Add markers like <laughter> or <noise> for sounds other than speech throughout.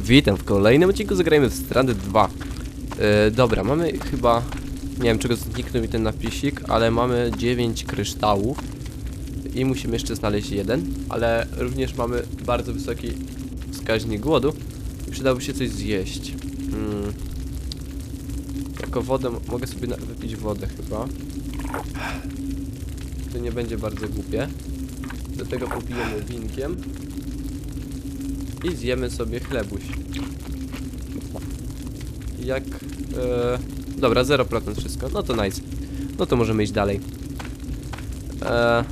Witam w kolejnym odcinku Zagrajmy w Stranded 2 e, Dobra, mamy chyba Nie wiem czego zniknął mi ten napisik Ale mamy 9 kryształów I musimy jeszcze znaleźć jeden Ale również mamy bardzo wysoki wskaźnik głodu. I przydałoby się coś zjeść. Hmm. Jako wodę mogę sobie wypić wodę chyba. To nie będzie bardzo głupie. Do tego popijemy winkiem i zjemy sobie chlebuś. Jak... E, dobra, 0% wszystko. No to nice. No to możemy iść dalej. E,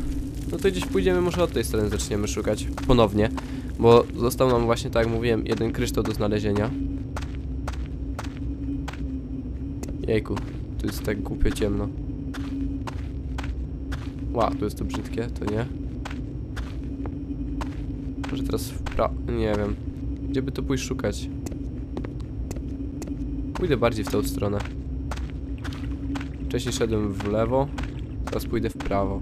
no to gdzieś pójdziemy, może od tej strony zaczniemy szukać ponownie. Bo został nam właśnie, tak jak mówiłem, jeden kryształ do znalezienia. Jejku, tu jest tak głupio ciemno. Ła, tu jest to brzydkie, to nie. Może teraz w pra... nie wiem. Gdzie by to pójść szukać? Pójdę bardziej w tą stronę. Wcześniej szedłem w lewo, teraz pójdę w prawo.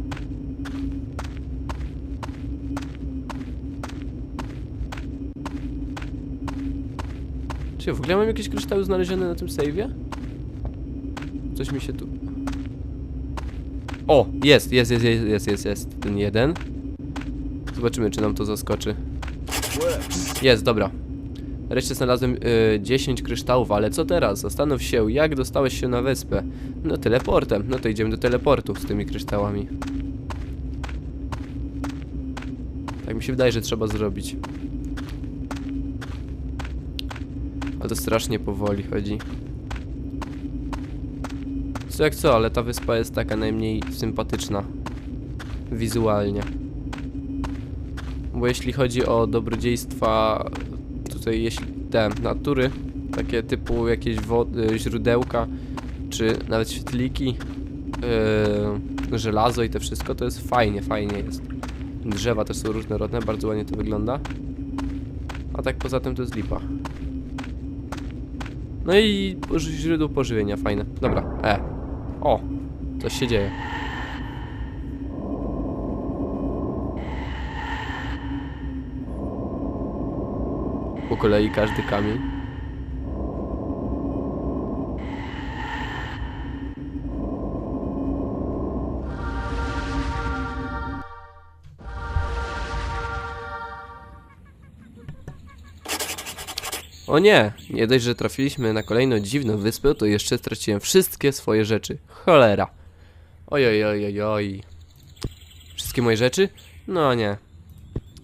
Czy w ogóle mam jakieś kryształy znalezione na tym save'ie? Coś mi się tu... O! Jest, jest, jest, jest, jest, jest, jest. Ten jeden. Zobaczymy, czy nam to zaskoczy. Jest, dobra. Wreszcie znalazłem y, 10 kryształów, ale co teraz? Zastanów się, jak dostałeś się na wyspę? No teleportem. No to idziemy do teleportu z tymi kryształami. Tak mi się wydaje, że trzeba zrobić. Ale to strasznie powoli chodzi. Co jak co, ale ta wyspa jest taka najmniej sympatyczna. Wizualnie. Bo jeśli chodzi o dobrodziejstwa tutaj jeśli te natury, takie typu jakieś wody, źródełka, czy nawet świetliki, yy, żelazo i to wszystko, to jest fajnie, fajnie jest. Drzewa też są różnorodne, bardzo ładnie to wygląda. A tak poza tym to jest lipa. No i źródło pożywienia, fajne. Dobra, e. O, coś się dzieje. Kolei każdy kamień. O nie! Nie dość, że trafiliśmy na kolejną dziwną wyspę, to jeszcze straciłem wszystkie swoje rzeczy. Cholera. Oj, oj, oj, oj, oj. Wszystkie moje rzeczy? No nie.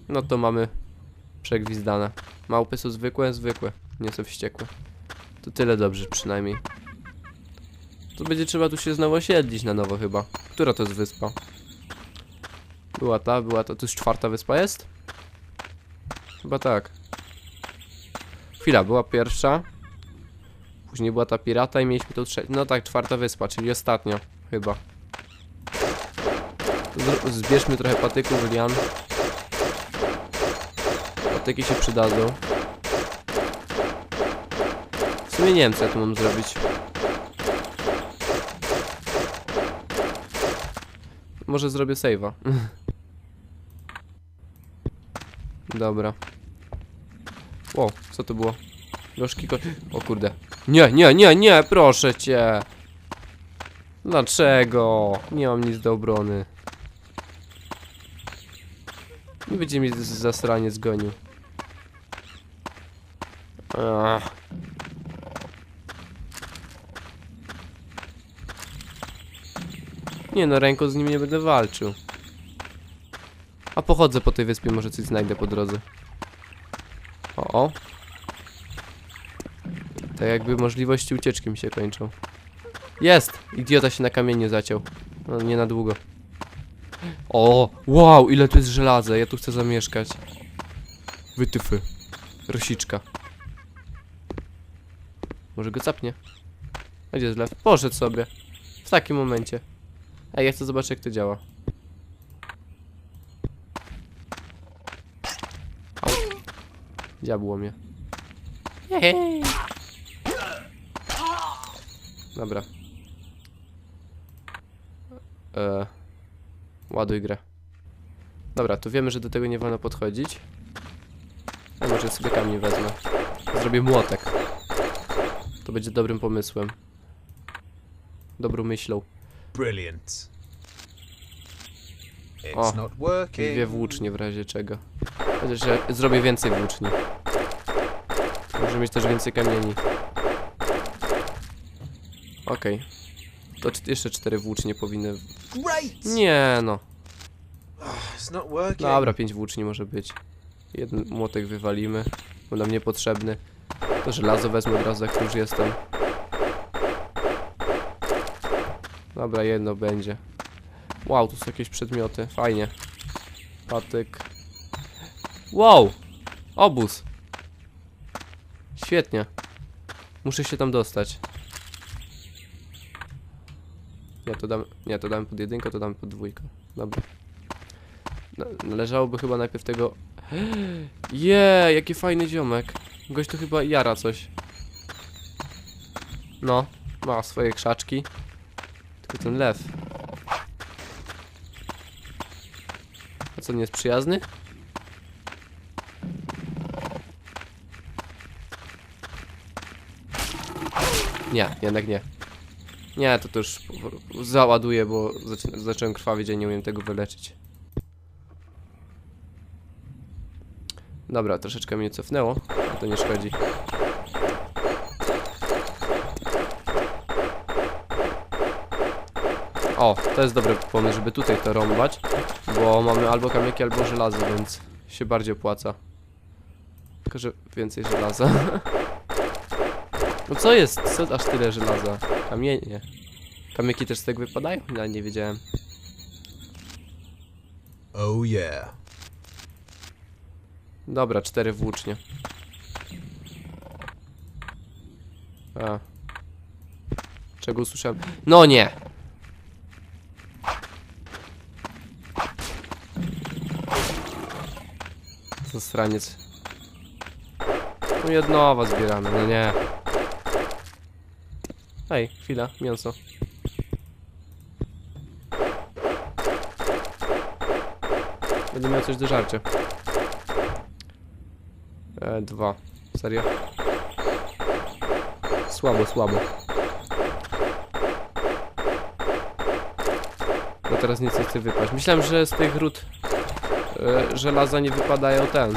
No to mamy przegwizdane. Małpy są zwykłe, zwykłe, nie są wściekłe. To tyle dobrze przynajmniej. To będzie trzeba tu się znowu osiedlić na nowo chyba. Która to jest wyspa? Była ta, była ta. Tu już czwarta wyspa jest? Chyba tak. Chwila, była pierwsza. Później była ta pirata i mieliśmy tą trzecią. No tak, czwarta wyspa, czyli ostatnia. Chyba. Zbierzmy trochę patyków, lian. Patyki się przydadzą. W sumie nie wiem, co ja tu mam zrobić. Może zrobię save'a. <laughs> Dobra. O, co to było? Gorzki ko... O kurde. Nie, nie, nie, nie, proszę cię. Dlaczego? Nie mam nic do obrony. Nie będzie mi zasranie zgonił. Nie no, ręką z nim nie będę walczył. A pochodzę po tej wyspie, może coś znajdę po drodze. O, o. Tak jakby możliwości ucieczki mi się kończą. Jest! Idiota się na kamieniu zaciął. No, nie na długo. O, wow, ile tu jest żelaza, ja tu chcę zamieszkać. Wytyfy. Rosiczka. Może go capnie? A gdzie jest lew? Poszedł sobie. W takim momencie. Ej, ja chcę zobaczyć jak to działa. Au. Diabło mnie. Dobra. E, ładuj grę. Dobra, to wiemy, że do tego nie wolno podchodzić. A może sobie kamień wezmę. Zrobię młotek. To będzie dobrym pomysłem. Dobrą myślą. Brilliant. O. Dwie włócznie w razie czego. Chociaż ja zrobię więcej włóczni. Może mieć też więcej kamieni. Okej. To cz- jeszcze cztery włócznie powinny... Nie no. Working. Dobra, pięć włóczni może być. Jeden młotek wywalimy, bo nam niepotrzebny. To żelazo wezmę od razu, jak już jestem. Dobra, jedno będzie. Wow, tu są jakieś przedmioty. Fajnie. Patyk. Wow! Obóz. Świetnie. Muszę się tam dostać. Nie, to dam, nie, to dam pod jedynkę, to dam pod dwójkę. Dobra. Na- Należałoby chyba najpierw tego... <gasps> Je, jaki fajny ziomek. Gość tu chyba jara coś. No, ma swoje krzaczki. Tylko ten lew. A co, nie jest przyjazny? Nie, jednak nie. Nie, to też załaduję, bo zacząłem krwawić, a nie umiem tego wyleczyć. Dobra, troszeczkę mnie cofnęło, to nie szkodzi. O, to jest dobry pomysł, żeby tutaj to rąbać, bo mamy albo kamyki, albo żelazo, więc się bardziej opłaca. Tylko, że więcej żelaza. <laughs> No co jest? Co aż tyle żelaza? Kamienie. Kamyki też z tego wypadają? Ja nie wiedziałem. Oh yeah. Dobra, cztery włócznie. A. Czego usłyszałem? No nie! Co straniec. No i od nowa zbieramy, no nie. Ej, chwila, mięso. Będę miał coś do żarcia. E, dwa. Serio? Słabo, słabo. No teraz nic nie chce wypaść. Myślałem, że z tych ród e, żelaza nie wypadają ten.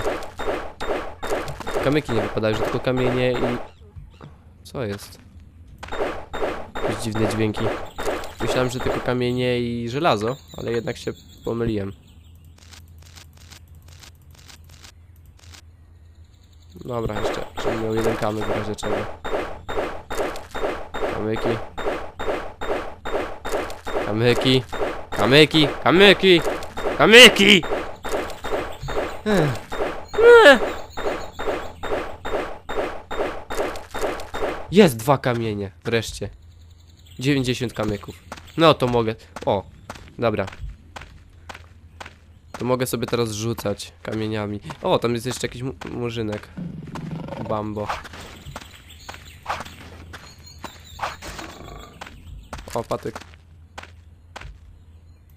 Kamyki nie wypadają, że tylko kamienie i... Co jest? Jakieś dziwne dźwięki. Myślałem, że tylko kamienie i żelazo, ale jednak się pomyliłem. Dobra, jeszcze, żebym miał jeden kamyk w razie czego. Kamyki. Kamyki. Kamyki. Kamyki. Kamyki! Ech. Jest dwa kamienie, wreszcie. 90 kamyków. No to mogę. O, dobra. To mogę sobie teraz rzucać kamieniami. O, tam jest jeszcze jakiś mu- murzynek. Bambo. O, patyk.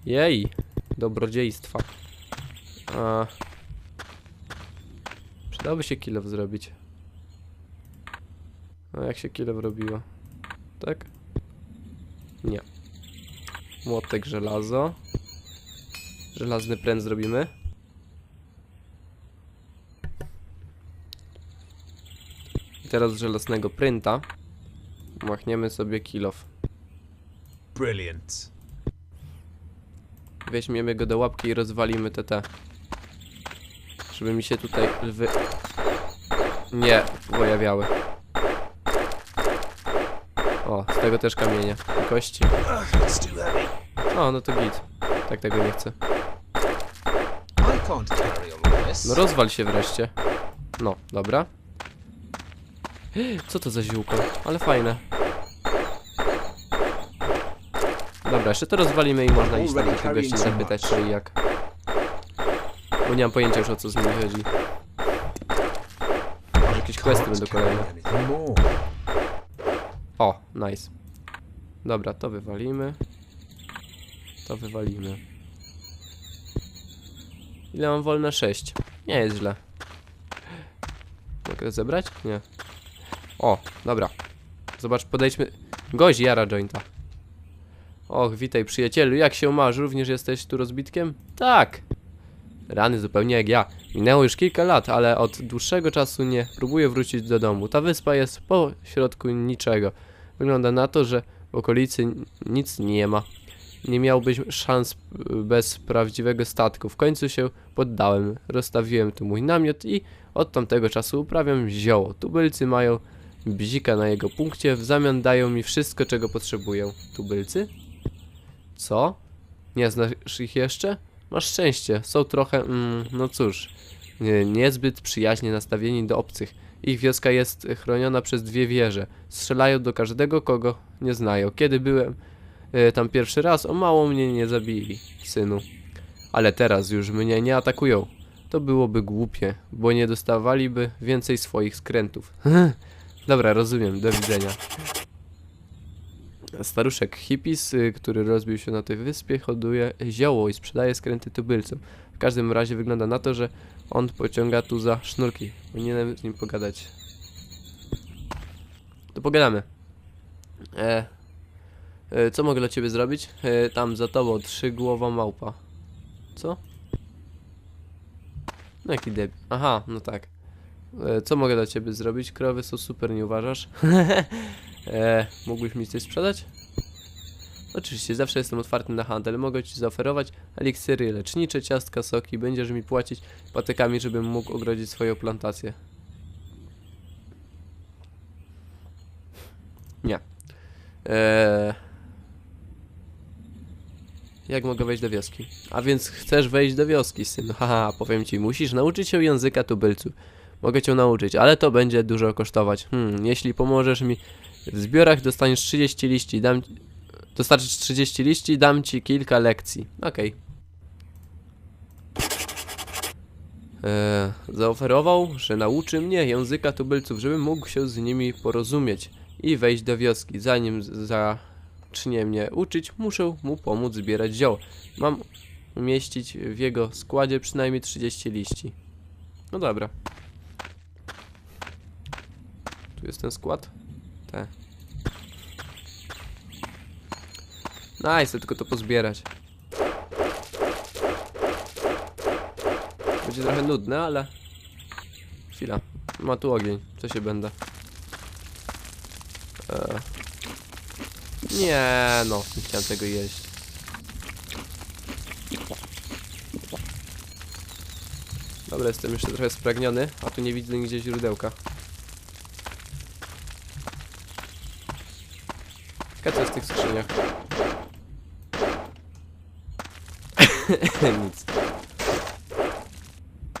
Jej, dobrodziejstwa. A. Przydałoby się kilow zrobić. A jak się kilow robiło? Tak? Nie. Młotek żelazo. Żelazny pręt zrobimy. I teraz z żelaznego prynta machniemy sobie kilof. Brilliant. Weźmiemy go do łapki i rozwalimy te te. Żeby mi się tutaj lwy... Nie, pojawiały. O, z tego też kamienie. Kości. O, no to git. Tak tego nie chcę. No rozwal się wreszcie. No, dobra. Co to za ziółko? Ale fajne. Dobra, jeszcze to rozwalimy i można iść tam do tych gości zapytać co i jak. Bo nie mam pojęcia już o co z nimi chodzi. Może jakieś questy będą kolejne. O, nice. Dobra, to wywalimy. To wywalimy. Ile mam wolne? 6. Nie jest źle. tak zebrać? Nie. O, dobra. Zobacz, podejdźmy. Gość jara jointa. Och, witaj przyjacielu, jak się masz? Również jesteś tu rozbitkiem? Tak. Rany zupełnie jak ja. Minęło już kilka lat, ale od dłuższego czasu nie próbuję wrócić do domu. Ta wyspa jest po środku niczego. Wygląda na to, że w okolicy nic nie ma. Nie miałbyś szans y, bez prawdziwego statku. W końcu się poddałem. Rozstawiłem tu mój namiot i od tamtego czasu uprawiam zioło. Tubylcy mają bzika na jego punkcie, w zamian dają mi wszystko, czego potrzebuję. Tubylcy? Co? Nie znasz ich jeszcze? Masz szczęście, są trochę, mm, no cóż, nie, niezbyt przyjaźnie nastawieni do obcych. Ich wioska jest chroniona przez dwie wieże. Strzelają do każdego, kogo nie znają. Kiedy byłem tam pierwszy raz, o mało mnie nie zabili, synu. Ale teraz już mnie nie atakują. To byłoby głupie, bo nie dostawaliby więcej swoich skrętów. <laughs> Dobra, rozumiem, do widzenia. Staruszek hippies, y, który rozbił się na tej wyspie, hoduje zioło i sprzedaje skręty tubylcom. W każdym razie wygląda na to, że on pociąga tu za sznurki. Powinienem z nim pogadać. To pogadamy. E, e, co mogę dla ciebie zrobić? E, tam za tobą trzygłowa małpa. Co? No jaki debil. Aha, no tak. E, co mogę dla ciebie zrobić? Krowy są super, nie uważasz? <laughs> e, mógłbyś mi coś sprzedać? Oczywiście, zawsze jestem otwarty na handel. Mogę ci zaoferować eliksiry lecznicze, ciastka, soki. Będziesz mi płacić patykami, żebym mógł ogrodzić swoją plantację. Nie. Eee... Jak mogę wejść do wioski? A więc chcesz wejść do wioski, synu. <laughs> Haha, powiem ci, musisz nauczyć się języka tubylcu. Mogę cię nauczyć, ale to będzie dużo kosztować. Hmm, jeśli pomożesz mi w zbiorach, dostaniesz 30 liści. Dam... Dostarczysz 30 liści, dam ci kilka lekcji. Okej. Eee, zaoferował, że nauczy mnie języka tubylców, żebym mógł się z nimi porozumieć i wejść do wioski. Zanim z- zacznie mnie uczyć, muszę mu pomóc zbierać zioło. Mam umieścić w jego składzie przynajmniej 30 liści. No dobra. Tu jest ten skład? Te. Nice, tylko to pozbierać. Będzie trochę nudne, ale... Chwila. Ma tu ogień. Co się będę? Eee. Nie, no. Nie chciałem tego jeść. Dobra, jestem jeszcze trochę spragniony, a tu nie widzę nigdzie źródełka. Co jest w tych skrzyniach. <laughs> Nic.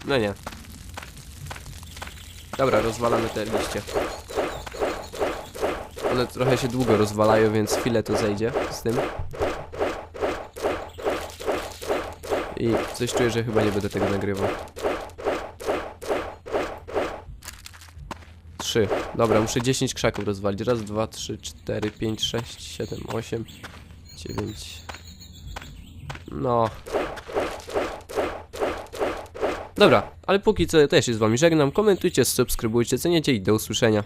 No nie. Dobra, rozwalamy te liście. One trochę się długo rozwalają, więc chwilę to zejdzie z tym. I coś czuję, że chyba nie będę tego nagrywał. Trzy. Dobra, muszę 10 krzaków rozwalić. Raz, dwa, trzy, cztery, pięć, sześć, siedem, osiem, dziewięć. No. Dobra, ale póki co też się z wami żegnam. Komentujcie, subskrybujcie, cenicie i do usłyszenia.